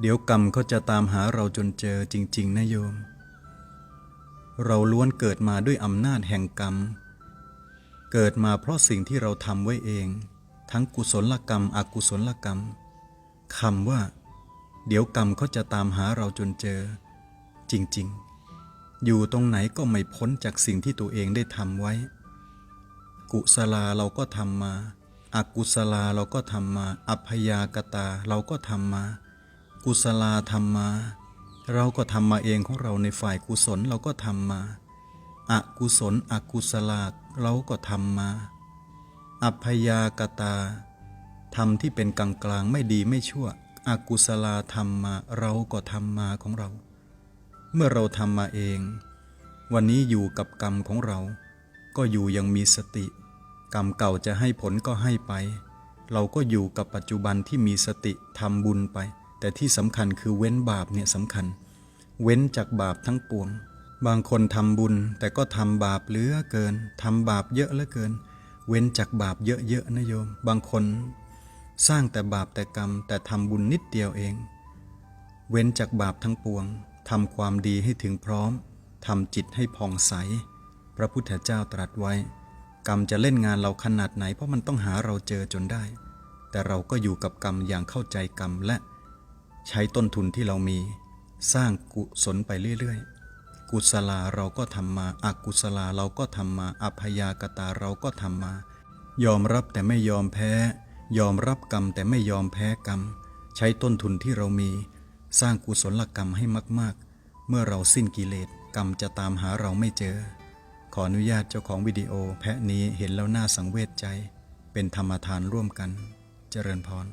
เดี๋ยวกรรมเขาจะตามหาเราจนเจอจริง ๆนะโยม เราล้วนเกิดมาด้วยอำนาจแห่งกรรม เกิดมาเพราะสิ่งที่เราทำไว้เอง ทั้งกุศลกรรม อกุศลกรรมคำว่า เดี๋ยวกรรมเขาจะตามหาเราจนเจอ จริง ๆ อยู่ตรงไหนก็ไม่พ้นจากสิ่งที่ตัวเองได้ทำไว้ กุศลาเราก็ทำมาอกุศลาเราก็ทำมา อัพยากตาเราก็ทำมา กุศลาทำมา เราก็ทำมาเองของเราในฝ่ายกุศลเราก็ทำมาอกุศลอกุศลาเราก็ทำมา อัพยากตาทำที่เป็นกลางกลางไม่ดีไม่ชั่ว อกุศลาทำมาเราก็ทำมาของเรา เมื่อเราทำมาเอง วันนี้อยู่กับกรรมของเรา ก็อยู่ยังมีสติ กรรมเก่าจะให้ผลก็ให้ไป เราก็อยู่กับปัจจุบันที่มีสติทำบุญไป แต่ที่สำคัญคือเว้นบาปเนี่ยสำคัญ เว้นจากบาปทั้งปวง บางคนทำบุญแต่ก็ทำบาปเหลือเกินทำบาปเยอะเหลือเกิน เว้นจากบาปเยอะๆนะโยม บางคนสร้างแต่บาปแต่กรรม แต่ทำบุญนิดเดียวเอง เว้นจากบาปทั้งปวงทำความดีให้ถึงพร้อมทำจิตให้ผ่องใส พระพุทธเจ้าตรัสไว้ กรรมจะเล่นงานเราขนาดไหนเพราะมันต้องหาเราเจอจนได้ แต่เราก็อยู่กับกรรมอย่างเข้าใจกรรมและ ใช้ต้นทุนที่เรามีสร้างกุศลไปเรื่อยๆ กุศลาเราก็ทำมาอกุศลาเราก็ทำมาอพยากตาเราก็ทำมา ยอมรับแต่ไม่ยอมแพ้ ยอมรับกรรมแต่ไม่ยอมแพ้กรรม ใช้ต้นทุนที่เรามี สร้างกุศลกรรมให้มากๆ เมื่อเราสิ้นกิเลสกรรมจะตามหาเราไม่เจอ ขออนุญาตเจ้าของวิดีโอ แพะนี้เห็นแล้วน่าสังเวชใจ เป็นธรรมทานร่วมกัน เจริญพร